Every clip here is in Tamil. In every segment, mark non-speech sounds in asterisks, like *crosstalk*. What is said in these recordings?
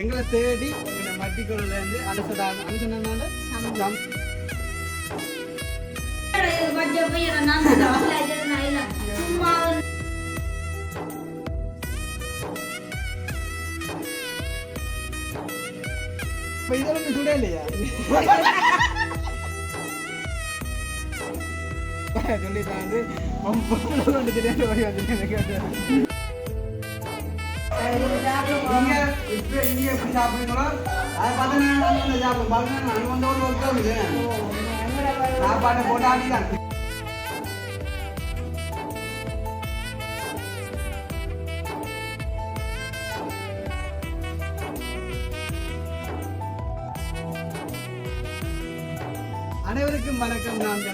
எங்களை தேடி இருந்து அனுசதா அனுசனால இப்ப இதெல்லாம் சுட இல்லையா? *laughs* வந்து தெரியாத வந்து இப்ப நீங்க எப்படி சாப்பிடுறீங்களோ அதை பார்த்து நான் வந்து சாப்பிடுறேன் பாருங்க நான் வந்து ஒரு ஒர்க் ஆகுது சாப்பாட்டை போட்டு அனைவருக்கும் வணக்கம் நான்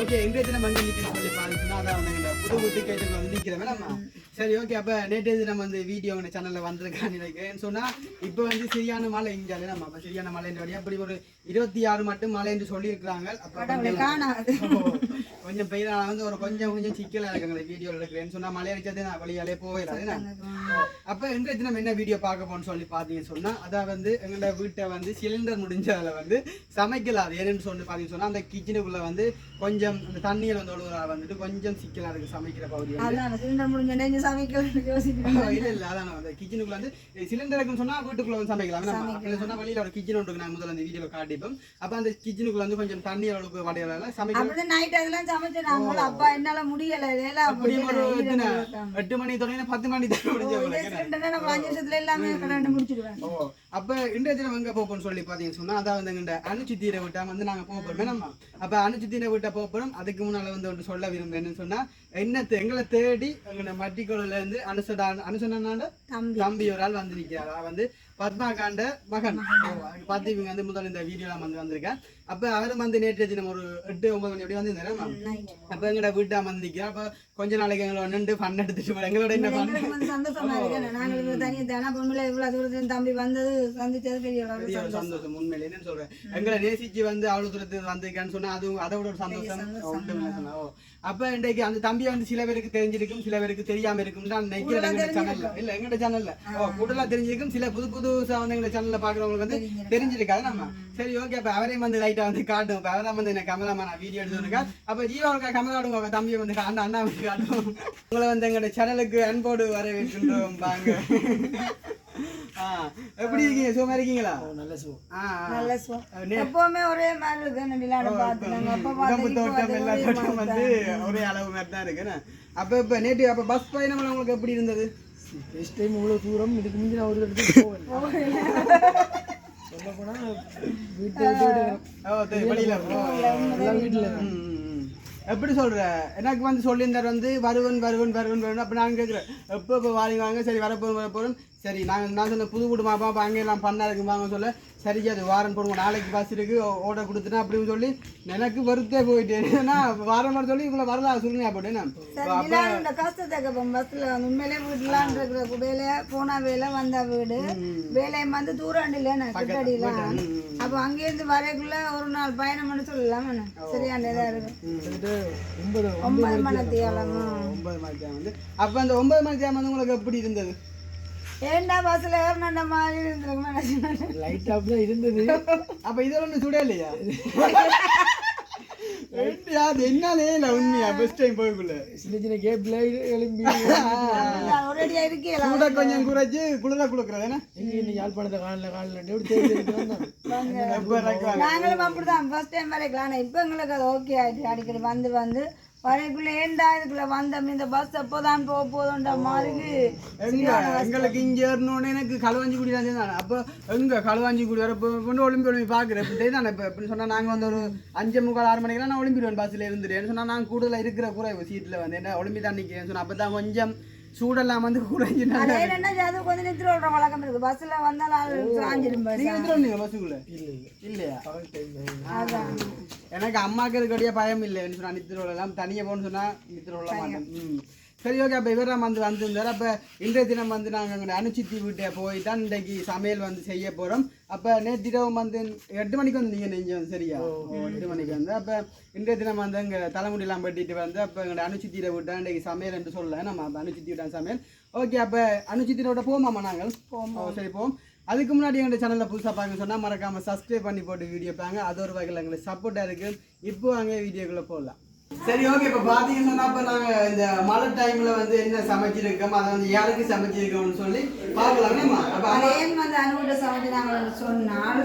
ஓகே இன்றைய தினம் வந்து சொல்லி பாருங்கன்னா அதான் புது புது கேட்டு வந்து நிற்கிறேன். நம்ம சரி ஓகே அப்போ நேற்று நம்ம வந்து வீடியோ உங்க சேனலில் வந்திருக்கான்னு நினைக்கிறேன். சொன்னால் இப்போ வந்து சரியான மழை இங்கே நம்ம. அப்போ சரியான மழைன்ற வழியாக அப்படி ஒரு இருபத்தி ஆறு மட்டும் மழை என்று சொல்லியிருக்கிறாங்க. கொஞ்சம் பெய்தால வந்து ஒரு கொஞ்சம் கொஞ்சம் சிக்கலாக இருக்குங்க வீடியோவில் இருக்கிறேன்னு சொன்னால் மழை அடிச்சது நான் வழியாலே போயிடாது அப்போ இன்றைய தினம் என்ன வீடியோ பார்க்க போகணும்னு சொல்லி பார்த்தீங்கன்னு சொன்னால் அதான் வந்து எங்களோட வீட்டை வந்து சிலிண்டர் முடிஞ்சதில் வந்து சமைக்கலாது. ஏன்னு சொல்லி பார்த்தீங்கன்னு சொன்னால் அந்த கிச்சனுக்குள்ளே வந்து கொஞ்சம் அந்த தண்ணியில் வந்து ஒழுகுறா வந்துட்டு கொஞ்சம் சிக்கலாக இருக்குது சமைக்கிற பகுதி இல்ல இல்ல அதான் அந்த கிச்சனுக்குள்ள வந்து சிலிண்டர் இருக்குன்னு சொன்னா வீட்டுக்குள்ள வந்து சமைக்கலாம். நம்ம சொன்னா வெளியில ஒரு கிச்சன் ஒன்று நான் முதல்ல அந்த வீடியோல காட்டிப்போம் அப்ப அந்த கிச்சனுக்குள்ள வந்து கொஞ்சம் தண்ணி அளவுக்கு வடையில சமைக்கலாம் அப்பா என்னால முடியல அப்படி ஒரு எட்டு மணி தொடங்கி பத்து மணி தான் முடிஞ்ச நம்ம அஞ்சு வருஷத்துல எல்லாமே முடிச்சிடுவேன். ஓ. அப்ப இன்றைய தினம் எங்க போப்போம்னு சொல்லி பாத்தீங்கன்னு சொன்னா அதான் வந்து எங்க அணுச்சித்தீரை விட்டா வந்து நாங்க போக போறோம். நம்ம அப்ப அணுச்சித்தீரை விட்டா போக போறோம். அதுக்கு முன்னால வந்து ஒன்று சொல்ல விரும்புறேன்னு சொன்னா என்ன தே- எங்களை தேடி எங்க மட்டிக்கோளில இருந்து அனுசடா அனுசனாண்ட தம்பி. ஒரு ஆள் வந்து நிக்கிறாரா வந்து பத்மாகாண்ட மகன். பார்த்து இவங்க வந்து முதல்ல இந்த வீடியோல வந்து வந்திருக்கேன் அப்ப அவரும் வந்து நேற்று தினம் ஒரு எட்டு ஒன்பது மணி அப்படி வந்து நைட் அப்ப எங்கட வீட்டா வந்து நிக்கிறா அப்ப கொஞ்ச நாளைக்கு எங்களோட நின்று ஃபன் எடுத்துட்டு. எங்களோட என்ன வந்து சந்தோஷமா இருக்கேன் நாங்கள் தனியாக தானே பொண்ணுல இவ்வளவு தூரத்துல தம்பி வந்தது சந்திச்சது பெரிய சந்தோஷம். உண்மையில. என்னன்னு சொல்றேன். எங்களை நேசிச்சு வந்து அவ்வளவு தூரத்துக்கு வந்திருக்கேன்னு சொன்னா அதுவும் அதை விட ஒரு சந்தோஷம். அப்ப இன்றைக்கு அந்த தம்பியை வந்து சில பேருக்கு தெரிஞ்சிருக்கும் சில பேருக்கு தெரியாம இருக்கும். நான் நினைக்கிறேன் எங்க சேனல்ல இல்ல எங்கட சேனல்ல ஓ கூடுதலா தெரிஞ்சிருக்கும். சில புது புது வந்து எங்க சேனல்ல பாக்குறவங்களுக்கு வந்து தெரிஞ்சிருக்காது. நம்ம சரி ஓகே அப்ப அவரையும் வந்து லைட்டா வந்து காட்டும். இப்ப அவரை வந்து என்ன கேமராமேன் நான் வீடியோ எடுத்துருக்கா அப்ப ஜீவாவுக்கு கேமரா ஆடுங்க. உங்க தம்பியை வந்து அந்த அண்ணா வந்து காட்டும். உங்களை வந்து எங்கட சேனலுக்கு அன்போடு வரவேற்கின்றோம். வாங்க. எப்படி இருக்கீங்க? சும்மா இருக்கீங்களா? நல்ல சோ ஆ, ஆ. நல்ல சோ எப்பவுமே ஒரே மாதிரி இருக்கு விளையாட பார்த்து வந்து ஒரே அளவு மாதிரி தான் இருக்குன்னு அப்ப இப்ப நேற்று அப்ப பஸ் பயணம் உங்களுக்கு எப்படி இருந்தது? ஃபர்ஸ்ட் டைம் இவ்வளோ தூரம் இதுக்கு முந்தி நான் ஒரு இடத்துக்கு போவேன். சொல்ல போனா வீட்டை விட்டு வெளியில. வீட்டில். எப்படி சொல்ற? எனக்கு வந்து சொல்லியிருந்தார் வந்து வருவன் வருவன் வருவன் வருவன். அப்ப நான் கேட்குறேன் எப்போ இப்போ வாங்க வாங்க? சரி வரப்போறோம் வரப்போறோம். சரி நாங்கள் நான் சொன்ன புது குடும்பம் அப்போ அங்கே எல்லாம் பண்ணா இருக்கு வாங்க சொல்ல. சரி அது வாரம் போடுவோம் நாளைக்கு பஸ் இருக்கு ஓட கொடுத்துட்டேன் அப்படின்னு சொல்லி எனக்கு வெறுத்தே போயிட்டு ஏன்னா வாரம் வர சொல்லி இவ்வளோ வரலாம் சொல்லுங்க விளையாட இந்த கஷ்டத்தை கேட்போம் பஸ்ல உண்மையிலே வீட்டுலான் இருக்கிற வேலையை போனா வேலை வந்தா வீடு. வேலையை வந்து தூராண்டில கிட்டடியில அப்போ அங்கேருந்து வரைக்குள்ள ஒரு நாள் பயணம் பண்ண சொல்லலாம்? சரியான இதா இருக்கு. ஒன்பது ஒன்பது மணத்தியாலம் ஒன்பது மணி டைம் வந்து அப்போ அந்த ஒன்பது மணி டைம் வந்து உங்களுக்கு எப்படி இருந்தது? ஏண்டா பஸ்ல ஏறின மாதிரி இருந்திருக்கும் லைட் ஆஃப் தான் இருந்தது. அப்ப இதெல்லாம் ஒண்ணு சுட இல்லையா? அது என்னாலே இல்லை உண்மையா? பெஸ்ட் டைம் போய்க்குள்ள சின்ன சின்ன கேப்ல எழும்பி. *laughs* ஒரேடியா இருக்கீங்களா சூட கொஞ்சம் குறைச்சு குளிர கொடுக்குறது என்ன? எங்க இன்னும் யாழ்ப்பாணத்தை காணல எப்படி நாங்களும் அப்படிதான் ஃபர்ஸ்ட் டைம் வரைக்கலாம் இப்போ எங்களுக்கு அது ஓகே ஆயிடுச்சு அடிக்கடி வந்து வந்து வரைக்குள்ள ஏண்டா இதுக்குள்ள வந்தோம். இந்த பஸ் எப்போதான் போக போதுன்ற மாதிரி எங்க? எங்களுக்கு இங்க ஏறணும்னு எனக்கு களுவாஞ்சி குடி தான் தானே அப்போ எங்க களுவாஞ்சி குடி வர கொண்டு ஒலிம்பி ஒலிம்பி பாக்குறேன் இப்படி தானே இப்போ? எப்படி சொன்னா நாங்க வந்து ஒரு அஞ்சு முக்கால் ஆறு மணிக்கெல்லாம் நான் ஒலிம்பிடுவேன் பஸ்ல இருந்துட்டேன் சொன்னா நான் கூடுதலா இருக்கிற குறைவு சீட்ல வந்து. என்ன ஒலிம்பி தான் நிக்கிறேன் சொன்னா அப்பதான் கொஞ்சம் சூடெல்லாம் வந்து குறைஞ்சு என்ன அது கொஞ்சம் நித்திர விடுற வழக்கம் இருக்கு பஸ்ல வந்தாலும் சாஞ்சிரும் bus. நீங்க வந்துடுவீங்க பஸ்ஸுக்குள்ள இல்ல இல்ல. இல்லையா? அதான். எனக்கு அம்மாக்கு இருக்கடிய பயம் இல்லை சொன்னா நித்திரோல எல்லாம் தனியாக போகணும்னு சொன்னா நித்திரோல மாட்டேன் சரி ஓகே அப்போ இவராம் வந்து வந்திருந்தார். அப்போ இன்றைய தினம் வந்து நாங்கள் அங்கே அனுச்சித்தி வீட்டை போய் தான் இன்றைக்கு சமையல் வந்து செய்ய போகிறோம் அப்போ நேற்றிரவு வந்து எட்டு மணிக்கு வந்து நீங்கள் நெஞ்சு வந்து சரியா? ஓ, எட்டு மணிக்கு வந்து. அப்போ இன்றைய தினம் வந்து எங்கள் தலைமுடியெல்லாம் வெட்டிட்டு வந்து அப்போ எங்களோட அனுச்சித்தியில் விட்டா இன்றைக்கு சமையல் என்று சொல்ல நம்ம அப்போ அனுச்சித்தி விட்டா சமையல். ஓகே அப்போ அனுச்சித்தினோட போமாமா நாங்கள்? ஓ சரி போவோம். அதுக்கு முன்னாடி எங்கள் சேனலில் புதுசாக பார்க்க சொன்னால் மறக்காமல் சப்ஸ்கிரைப் பண்ணி போட்டு வீடியோ பாருங்க. அது ஒரு வகையில் எங்களுக்கு சப்போர்ட்டாக இருக்குது இப்போ அங்கே வீடியோக்குள்ளே போடலாம் சரி ஓகே இப்போ பார்த்தீங்கன்னு இப்போ நாங்கள் இந்த மழை டைமில் வந்து என்ன சமைச்சிருக்கோம் அதை வந்து யாருக்கு சமைச்சிருக்கோம்னு சொல்லி பார்க்கலாமேம்மா அப்போ ஏன் வந்து அனுகிட்ட சமைச்சு நாங்கள் சொன்னால்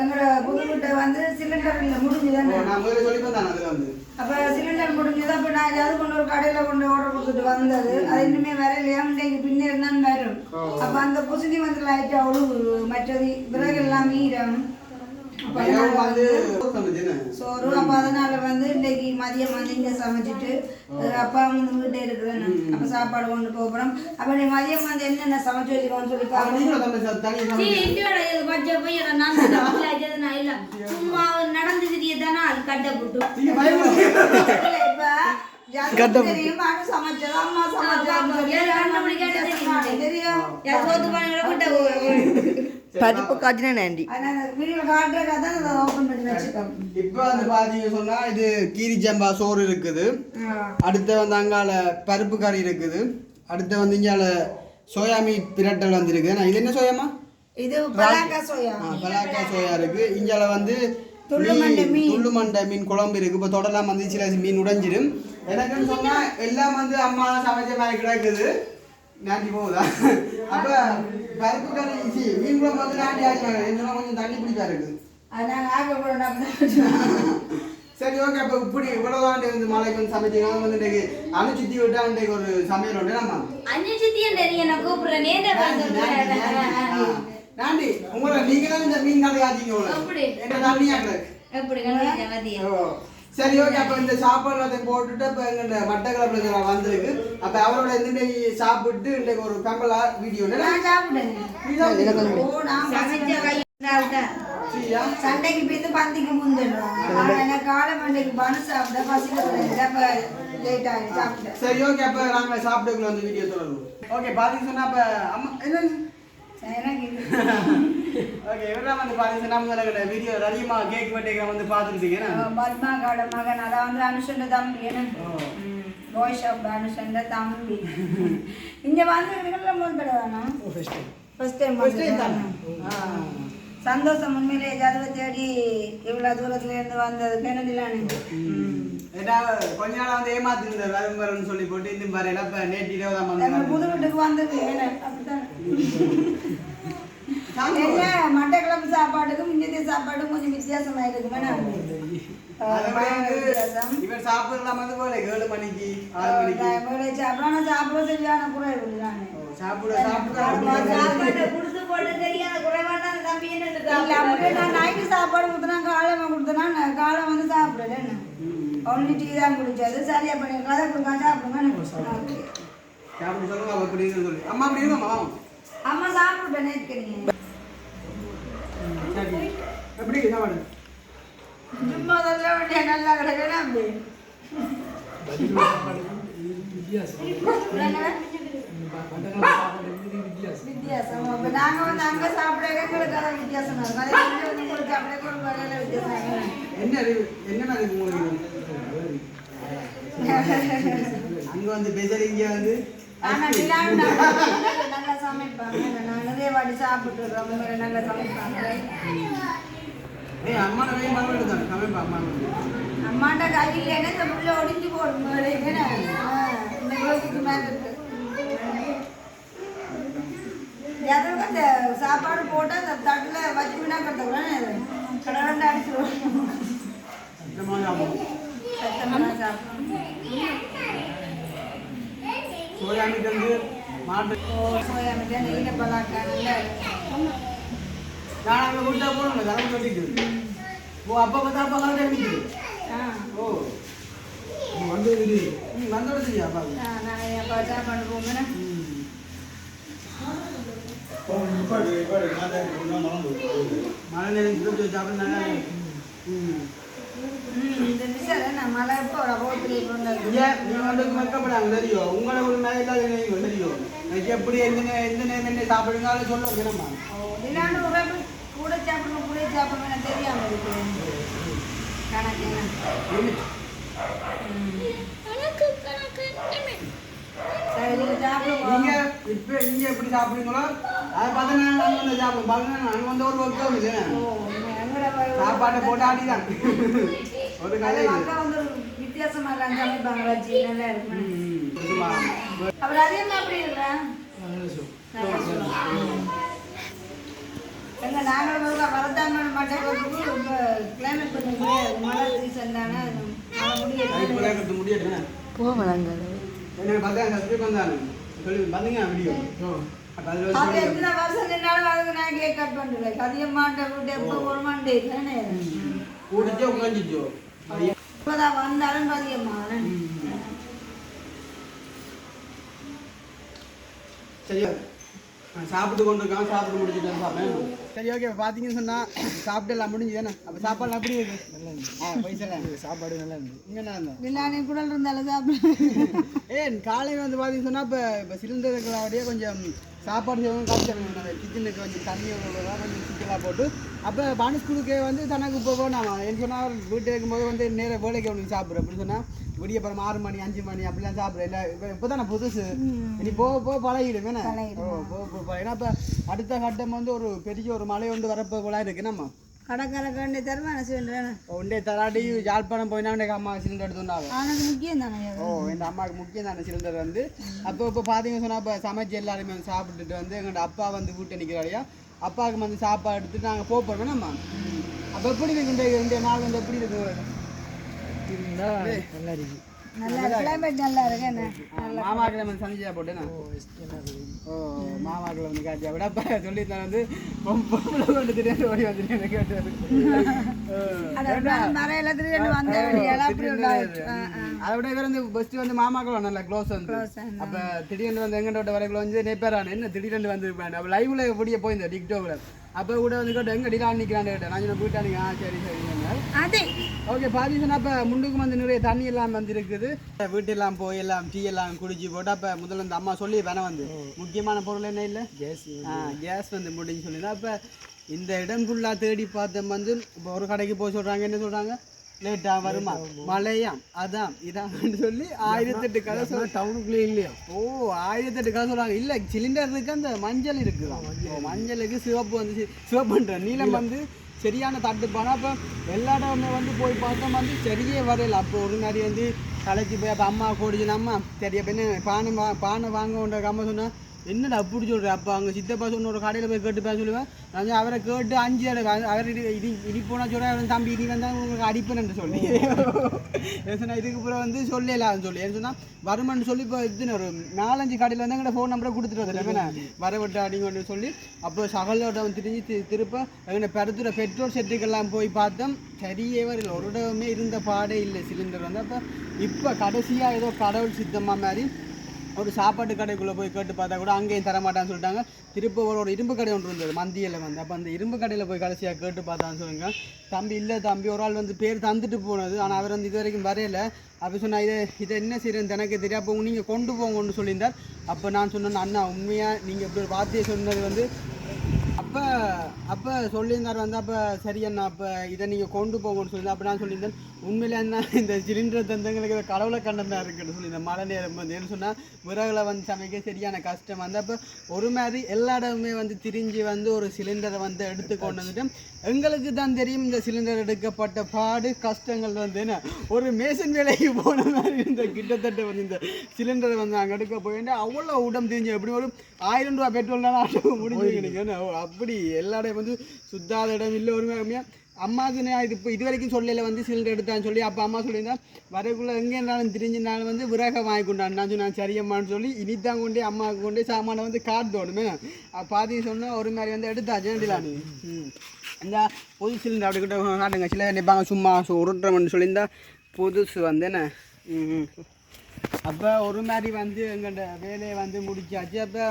எங்களோட புது வீட்டை வந்து சிலிண்டர் இல்லை முடிஞ்சுதானே? நான் முதல்ல சொல்லி தான் அதில் வந்து. அப்போ சிலிண்டர் முடிஞ்சது? அப்போ நான் ஏதாவது கொண்டு ஒரு கடையில் கொண்டு ஆர்டர் கொடுத்துட்டு வந்தது. அது இன்னுமே வரலையா இன்றைக்கு பின்னே தான் வரும். அப்போ அந்த புசுதி வந்து லைட்டாக அவ்வளவு மற்றது விறகு எல்லாம் ஈரம் அப்போ இரவு வந்து சமைச்சின்னு சோறு அப்போ அதனால வந்து இன்னைக்கு மதியம் வந்து இங்கே சமைச்சிட்டு அப்பா வந்து வீட்டை இருக்கிறேன் அப்போ சாப்பாடு கொண்டு போகிறோம் அப்போ நீ மதியம் வந்து என்னென்ன சமைச்சு வச்சுக்கோன்னு சொல்லி பார்க்கணும் தனி தான். சும்மா நடந்து திரியதானே அது கட்டை போட்டு. தெரியும், பருப்பு காய்ச்சினா நன்றி. இப்போ வந்து பாத்தீங்க சொன்னா இது கீரி ஜம்பா சோறு இருக்குது. அடுத்து வந்து அங்கால பருப்பு கறி இருக்குது. அடுத்து வந்து இங்கால சோயா மீட் பிரட்டல் வந்துருக்கு. நான் இது என்ன சோயாமா இது பலாக்கா சோயா. பலாக்கா சோயா இருக்கு. இங்கால வந்து துள்ளுமண்டை மீன். துள்ளுமண்டை மீன் குழம்பு இருக்கு. இப்போ தொடலாம் வந்து சில மீன் உடைஞ்சிடும் எனக்குன்னு சொன்னா எல்லாம் வந்து அம்மா சமைச்ச மாதிரி கிடக்குது. நாட்டி போகுதா? அப்ப பருப்பு கறி சி, மீன் குழம்பு வந்து நாட்டி ஆச்சு என்ன கொஞ்சம் தண்ணி நாங்க ஆக்க அப்படிதான் வச்சிருக்கோம். சரி ஓகே அப்போ இப்படி இவ்வளோதான் வந்து மலைக்கு வந்து சமைச்சிங்க. வந்து இன்னைக்கு அனுச்சித்தி விட்டா இன்னைக்கு ஒரு சமையல் உண்டு. நம்ம அஞ்சு சித்தியன் தெரியும் நான் கூப்பிடுறேன் நாண்டி உங்களை நீங்க தான் இந்த மீன் கடை ஆச்சிங்க அப்படி. என்ன தண்ணியா கிடக்கு? எப்படி ஓ. சரி ஓகே அப்போ இந்த சாப்பாடு அதை போட்டுட்டு இப்போ எங்க மட்டக்களப்பில் வந்திருக்கு. அப்போ அவரோட இன்னைக்கு சாப்பிட்டு இன்னைக்கு ஒரு கம்பலா வீடியோ சண்டைக்கு போயிட்டு பந்திக்கு முந்திடுறோம் ஆனா காலை மண்டைக்கு பணு சாப்பிட சாப்பிட்டேன். சரி ஓகே அப்போ நாங்கள் சாப்பிட்டுக்குள்ள வந்து வீடியோ தொடருவோம். ஓகே பார்த்தீங்க சொன்னா அப்போ அம்மா என்ன *laughs* ஓகே இவரெல்லாம் வந்து பார்த்தீங்கன்னா நம்மளோட வீடியோ அதிகமாக கேக் வெட்டிக்கிற வந்து பார்த்துருக்கீங்க பத்மாவோட மகன். அதான் வந்து அனுஷண்ட தம்பி. எனக்கு பாய் ஷாப் அனுஷண்ட தம்பி. *laughs* இங்க வந்து முதல் தடவை ஃபர்ஸ்ட் டைம் ஃபர்ஸ்ட் டைம் தான்? சந்தோஷம் உண்மையிலே ஜதுவை தேடி இவ்வளவு தூரத்துல இருந்து வந்தது. கெனடிலானு. ஏன்னா கொஞ்ச நாள் வந்து ஏமாத்திருந்த வரும் வரும்னு சொல்லி போட்டு இன்னும் வரையில இப்போ நேற்று வந்து புது வீட்டுக்கு வந்தது அப்படித்தான். என்ன மட்டக்கிழப்பு சாப்பாட்டுக்கும் இந்திய சாப்பாடும் கொஞ்சம் வித்தியாசமா. இருக்கு இவர் சாப்பிடலாம் வந்து போல ஏழு மணிக்கு ஆறு மணிக்கு. சாப்பிடலாம் சாப்பிட சரியான குறைவு நான் சாப்பிட சாப்பிட என்ன நைட்டு சாப்பாடு கொடுத்தனா காலைமா கொடுத்தனா நான் காலை வந்து சாப்பிடல ஒன்லி டீ தான் குடிச்சது சரியா பண்ணி கதை கொடுக்கா சாப்பிடுங்க சாப்பிட சொல்லுங்க அவ சொல்லி. அம்மா அப்படி இருக்கம்மா அம்மா எப்படி சாப்பாடு சும்மா சொல்ல வேண்டிய நல்லா கிடக்குன்னு அப்படி. வித்தியாசம் அப்ப நாங்க வந்து அங்க சாப்பிட எங்களுக்கு வித்தியாசமா உங்களுக்கு சாப்பிட ஒரு வகையில வித்தியாசம் இருக்கும். என்ன அறிவு என்னென்ன இருக்கு? உங்களுக்கு அங்க வந்து பேசுறது இங்க வந்து. ஆனா விழான்னு நல்லா சமைப்பாங்க. நான் நிறைய வாட்டி சாப்பிட்டுருக்கோம் உண்மையில நல்லா சமைப்பாங்க. ஏய் அம்மா நிறைய மரம் தானே. சமைப்பா அம்மா அம்மாண்ட கையில் என்ன இந்த புள்ள ஒடிஞ்சு போடும். யோசிக்கு மேல இருக்கு. எதற்கு அந்த சாப்பாடு போட்டு அந்த தட்டில் வச்சு வினா கட்டக்கூடாது கடவுண்டு அடிச்சிடுவோம் சத்தமாக சாப்பிடணும் வந்து மாட்டு சோயா மிட்டாய் நெய்யில் பலாக்கா நல்லா நான் அங்கே கொடுத்தா போகணும் கலந்து கட்டிட்டு ஓ அப்பா பார்த்தா அப்பா கலந்து கட்டிட்டு ஓ வந்து ம் வந்தோட சரியா அப்பா நான் அப்பா மழை நேரம் சுட்டு சாப்பிட நல்லா ம் இந்த நிமிஷம் நான் மழை எப்போ ஒரு ரோட்டில் கொண்டு ஏன் நீங்க வந்து மறக்கப்படாங்க தெரியும் உங்களை ஒரு மேலே இல்லாத நினைவு தெரியும் எனக்கு எப்படி எந்த எந்த நேரம் என்ன? சாப்பிடுங்காலும் சொல்ல வேணாமா கூட சாப்பிடணும் கூட சாப்பிடணும் எனக்கு தெரியாம இருக்கு கணக்கு என்ன? நீங்க இப்ப நீங்க எப்படி சாப்பிடுறீங்களோ அதை பார்த்து நான் வந்து சாப்பிடுவோம் பாருங்க அங்க வந்து ஒரு ஒர்க்கம் இல்லை எங்கட போய் சாப்பாட்டை போட்டு ஆடிதான் ஒரு கதை அது இல்லை வித்தியாசமா. அப்புறம் அப்படி இருக்கிறேன் எங்க நாங்களும் ஒரு வரதாம மண்டபத்துக்கு ரொம்ப கிளைமேட் கொஞ்சம் முடியாது மழை சீசன் தானே முடியாது அதுக்கு எனக்கு பார்த்தா அந்த ஸ்கிரிப்ட் வந்தானு. சொல்லி பாத்தீங்க வீடியோ அப்ப அதுல வச்சு அது சொல்லி- எத்தனை வருஷம் நின்னாலும் அதுக்கு நான் கேக் கட் பண்ணுறேன் அதிகமாட்ட விட்டு எப்போ ஒரு மண்டே தானே கூடிச்சோ உட்காந்துச்சோ இப்போதான் வந்தாலும் அதிகமா சரியா சாப்பிட்டு கொண்டு இருக்கான் சாப்பிட்டு முடிச்சுட்டேன் சாப்பிட்டேன். சரி ஓகே பார்த்தீங்கன்னு சொன்னா சாப்பிட்டு எல்லாம் முடிஞ்சு தானே அப்போ சாப்பாடு அப்படி இருக்கு ஆ பைசா சாப்பாடு நல்லா இருக்கு இங்கே என்ன இருந்தோம் பிள்ளானே குடல் இருந்தாலும் சாப்பிடுவேன் *laughs* ஏன் காலையில் வந்து பார்த்தீங்கன்னு சொன்னால் இப்போ இப்போ சிலிண்டருக்குள்ளாடியே கொஞ்சம் சாப்பாடு செய்யவும் காய்ச்சல் கிச்சனுக்கு கொஞ்சம் தண்ணி கொஞ்சம் சிக்கலாக போட்டு அப்போ பானி ஸ்கூலுக்கு வந்து தனக்கு இப்போ போனாமா என்ன சொன்னால் வீட்டில் இருக்கும்போது வந்து நேராக வேலைக்கு ஒன்று சாப்பிட்றேன் அப்படின்னு சொன்னால் விடிய அப்புறம் ஆறு மணி அஞ்சு மணி அப்படிலாம் சாப்பிட்றேன் இல்லை இப்போ இப்போ தானே புதுசு இனி போக போக பழகிடும் என்ன? போக போக பழகிடும் அப்போ அடுத்த கட்டம் வந்து ஒரு பெரிய ஒரு மலை ஒன்று வரப்போ போல இருக்கு நம்ம கடைக்கார கண்டு தருமா நான் சொல்றேன் ஒன்றே தராடி யாழ்ப்பாணம் போயினா உனக்கு அம்மா சிலிண்டர் எடுத்துனாங்க ஆனது முக்கியம் தானே ஓ என் அம்மாவுக்கு முக்கியம் தானே சிலிண்டர் வந்து. அப்போ இப்போ பார்த்தீங்கன்னு சொன்னால் இப்போ சமைச்சு எல்லாருமே சாப்பிட்டுட்டு வந்து எங்களோட அப்பா வந்து வீட்டை நிற்கிறாடியா அப்பாவுக்கு வந்து சாப்பாடு எடுத்துட்டு நாங்கள் போக போகிறோம் நம்ம அப்போ எப்படி இருக்கு இந்த ரெண்டு நாள் வந்து எப்படி இருக்கு இருந்தா நல்லா இருக்கு நல்லா கிளைமேட் நல்லா இருக்கு. என்ன மாமாக்களை வந்து சந்திச்சா போட்டேன் ஓ மாமாக்களை வந்து விட அப்பா சொல்லியிருந்தேன் வந்து பொம்- பொம்பளை கொண்டு திடீர்னு ஓடி வந்துட்டு எனக்கு கேட்டாரு அதை விட இவர் வந்து ஃபர்ஸ்ட் வந்து மாமாக்கள் நல்ல க்ளோஸ் வந்து. அப்ப திடீர்னு வந்து எங்கள்கிட்ட வரைக்குள்ள வந்து நேப்பேரான என்ன திடீர்னு வந்து அப்ப லைவ்ல எப்படியே போயிருந்தேன் டிக்டோக்ல அப்ப கூட வந்து கேட்டேன் எங்க டிலா நிக்கிறான்னு கேட்டேன். நான் சொன்ன போயிட்டா நீங்க ஆ சரி சரி அதே. ஓகே பாதி சொன்னா அப்ப முன்னுக்கு வந்து நிறைய தண்ணி எல்லாம் வந்து இருக்குது வீட்டெல்லாம் போய் எல்லாம் டீ எல்லாம் குடிச்சு போட்டு அப்ப முதல்ல இந்த அம்மா சொல்லி வேணா வந்து. முக்கியமான பொருள் என்ன இல்லை? கேஸ் ஆ கேஸ் வந்து முடிஞ்சு சொல்லியிருந்தா அப்போ இந்த இடம் ஃபுல்லாக தேடி பார்த்தோம் வந்து இப்போ ஒரு கடைக்கு போய் சொல்கிறாங்க என்ன சொல்கிறாங்க லேட்டாக வருமா? மழையாம் அதான் இதான் சொல்லி ஆயிரத்தெட்டு கதை சொல் டவுனுக்குள்ளே இல்லையா? ஓ ஆயிரத்தெட்டு கதை சொல்கிறாங்க இல்லை சிலிண்டர் இருக்கு அந்த மஞ்சள் இருக்குதான். மஞ்சளுக்கு சிவப்பு வந்து சிவப்புன்ற நீலம் வந்து சரியான தட்டுப்பானா அப்போ எல்லா இடமே வந்து போய் பார்த்தோம் வந்து சரியே வரையில அப்போ ஒரு மாதிரி வந்து களைச்சி போய் அப்போ அம்மா கோடிச்சு அம்மா சரி அப்போ என்ன பானை பானை வாங்க உண்ட அம்மா சொன்னா என்னடா அப்படி சொல்கிற அப்போ? அங்கே சித்தப்பா சொன்ன ஒரு கடையில் போய் கேட்டு பேச சொல்லுவேன். நான் அவரை கேட்டு அஞ்சு அவர் இது இது இடி போனால் சொல்ல அவன் தம்பி இனி வந்தால் உங்களுக்கு அடிப்பேன் சொல்லி. சொன்னால் இதுக்கு அப்புறம் வந்து சொல்லலாம் சொல்லி. ஏன்னு சொன்னால் வருமானு சொல்லி இப்போ இதுன்னு ஒரு நாலஞ்சு கடையில் வந்து எங்கள்கிட்ட ஃபோன் நம்பரை கொடுத்துட்டு வந்துட்டேன் வரவிட்டு அடிங்கன்னு சொல்லி அப்போ சகலோட அவன் திரிஞ்சு திருப்ப எங்களை பெருத்துற பெட்ரோல் செட்டுக்கெல்லாம் போய் பார்த்தோம். சரியே வரல ஒரு இடமே இருந்த பாடே இல்லை சிலிண்டர் வந்து. அப்போ இப்போ கடைசியாக ஏதோ கடவுள் சித்தமாக மாதிரி ஒரு சாப்பாட்டு கடைக்குள்ளே போய் கேட்டு பார்த்தா கூட அங்கேயும் தரமாட்டான்னு சொல்லிட்டாங்க. திருப்ப ஒரு ஒரு இரும்பு கடை ஒன்று இருந்தது மந்தியில் வந்து. அப்போ அந்த இரும்பு கடையில் போய் கடைசியாக கேட்டு பார்த்தான்னு சொல்லுங்க. தம்பி இல்லை தம்பி ஒரு ஆள் வந்து பேர் தந்துட்டு போனது. ஆனால் அவர் வந்து இது வரைக்கும் வரையல. அப்படி சொன்னால் இதை இதை என்ன செய்யறேன்னு எனக்கு தெரியும் அப்போ நீங்கள் கொண்டு போங்கன்னு சொல்லியிருந்தார். அப்போ நான் சொன்னேன் அண்ணா உண்மையாக நீங்கள் இப்படி ஒரு வார்த்தையை சொன்னது வந்து அப்போ அப்போ சொல்லியிருந்தார் வந்து அப்போ சரி அண்ணா அப்போ இதை நீங்கள் கொண்டு போங்கன்னு சொல்லி அப்போ நான் சொல்லியிருந்தேன் உண்மையில என்ன இந்த சிலிண்டர் தந்தங்களுக்கு இந்த கடவுளை கண்டமே இருக்குன்னு சொல்லி இந்த மழை நேரம் வந்து என்ன சொன்னால் விறகுல வந்து சமைக்க சரியான கஷ்டம். வந்து அப்போ ஒரு மாதிரி எல்லா இடமுமே வந்து திரிஞ்சு வந்து ஒரு சிலிண்டரை வந்து எடுத்து கொண்டு வந்துட்டு எங்களுக்கு தான் தெரியும் இந்த சிலிண்டர் எடுக்கப்பட்ட பாடு கஷ்டங்கள் வந்து என்ன. ஒரு மேசன் வேலைக்கு போன மாதிரி இந்த கிட்டத்தட்ட வந்து இந்த சிலிண்டரை வந்து நாங்கள் எடுக்க போயிட்டு அவ்வளோ உடம்பு தெரிஞ்சு எப்படி ஒரு ஆயிரம் ரூபா பெட்ரோல் தான் முடிஞ்சு நினைக்கிறேன் அப்படி எல்லா இடம் வந்து சுத்தாத இடம் இல்லை ஒரு கம்மியாக அம்மாவுக்கு நான் இது இப்போ இது வரைக்கும் சொல்லல வந்து சிலிண்டர் எடுத்தான்னு சொல்லி அப்போ அம்மா சொல்லியிருந்தேன் வரக்குள்ளே எங்கே இருந்தாலும் திரிஞ்சினாலும் வந்து விறக வாங்கி கொண்டான் நான் சொன்னேன் சரியம்மான்னு சொல்லி இனிதான் கொண்டே அம்மாவுக்கு கொண்டே சாமானை வந்து காட்டணுமே பாதி சொன்னால் ஒரு மாதிரி வந்து எடுத்தாச்சு நீ? இந்த புது சிலிண்டர் அப்படி கிட்ட காட்டுங்க சில நிற்பாங்க சும்மா உருட்டுறோம்னு சொல்லியிருந்தா புதுசு வந்து என்ன ம். அப்போ ஒரு மாதிரி வந்து எங்கள்கிட்ட வேலையை வந்து முடிச்சாச்சு. அப்போ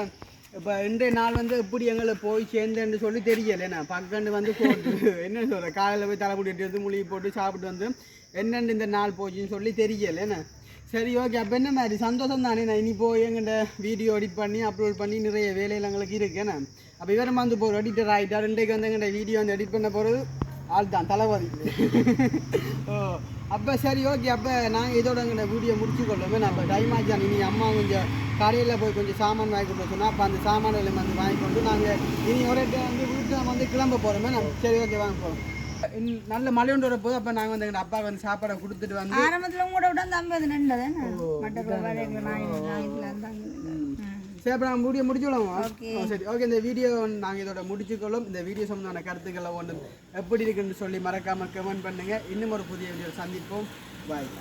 இப்போ இன்றைய நாள் வந்து எப்படி எங்களை போய் சேர்ந்தேன்னு சொல்லி தெரியல. என்ன பக்கண்டு வந்து போட்டு *laughs* என்ன சொல்ற காலையில் போய் தலைமுடி எடுத்து முழுகி போட்டு சாப்பிட்டு வந்து என்னென்னு இந்த நாள் போச்சுன்னு சொல்லி தெரியல. என்ன? சரி ஓகே அப்போ என்ன மாதிரி? சந்தோஷம் தானே? நான் இனி போய் எங்கிட்ட வீடியோ எடிட் பண்ணி அப்லோட் பண்ணி நிறைய வேலையில் எங்களுக்கு இருக்கு. என்ன? அப்போ இவரம் வந்து போகிற எடிட்டர் ஆகிட்டார் இன்றைக்கு வந்து எங்கிட்ட வீடியோ வந்து எடிட் பண்ண போகிறது ஆள் தான் தளபதி. ஓ அப்போ சரி ஓகே அப்போ நாங்கள் இதோட எங்களை வீடியோ முடிச்சுக்கொள்ளுமே. நான் அப்போ டைம் ஆச்சு இனி அம்மா கொஞ்சம் கடையில் போய் கொஞ்சம் சாமான் வாங்கி கொண்டு சொன்னால் அப்போ அந்த சாமான்களை வந்து வாங்கி கொண்டு நாங்கள் இனி ஒரு வந்து வீட்டில் வந்து கிளம்ப போகிறோமே நான் சரி ஓகே வாங்க போகிறோம் நல்ல மழை ஒன்று வரப்போது அப்போ நாங்கள் வந்து எங்கள் அப்பா வந்து சாப்பாடை கொடுத்துட்டு வந்து ஆரம்பத்துல உங்களோட விட அந்த ஐம்பது நின்றது மற்ற சரி அப்போ நாங்கள் வீடியோ முடிச்சுக்கலாமா? சரி. ஓகே இந்த வீடியோ நாங்கள் இதோட முடிச்சுக்கொள்ளும். இந்த வீடியோ சம்பந்தமான கருத்துக்களை ஒன்று எப்படி இருக்குன்னு சொல்லி மறக்காமல் கமெண்ட் பண்ணுங்கள் இன்னும் ஒரு புதிய வீடியோ சந்திப்போம். பாய்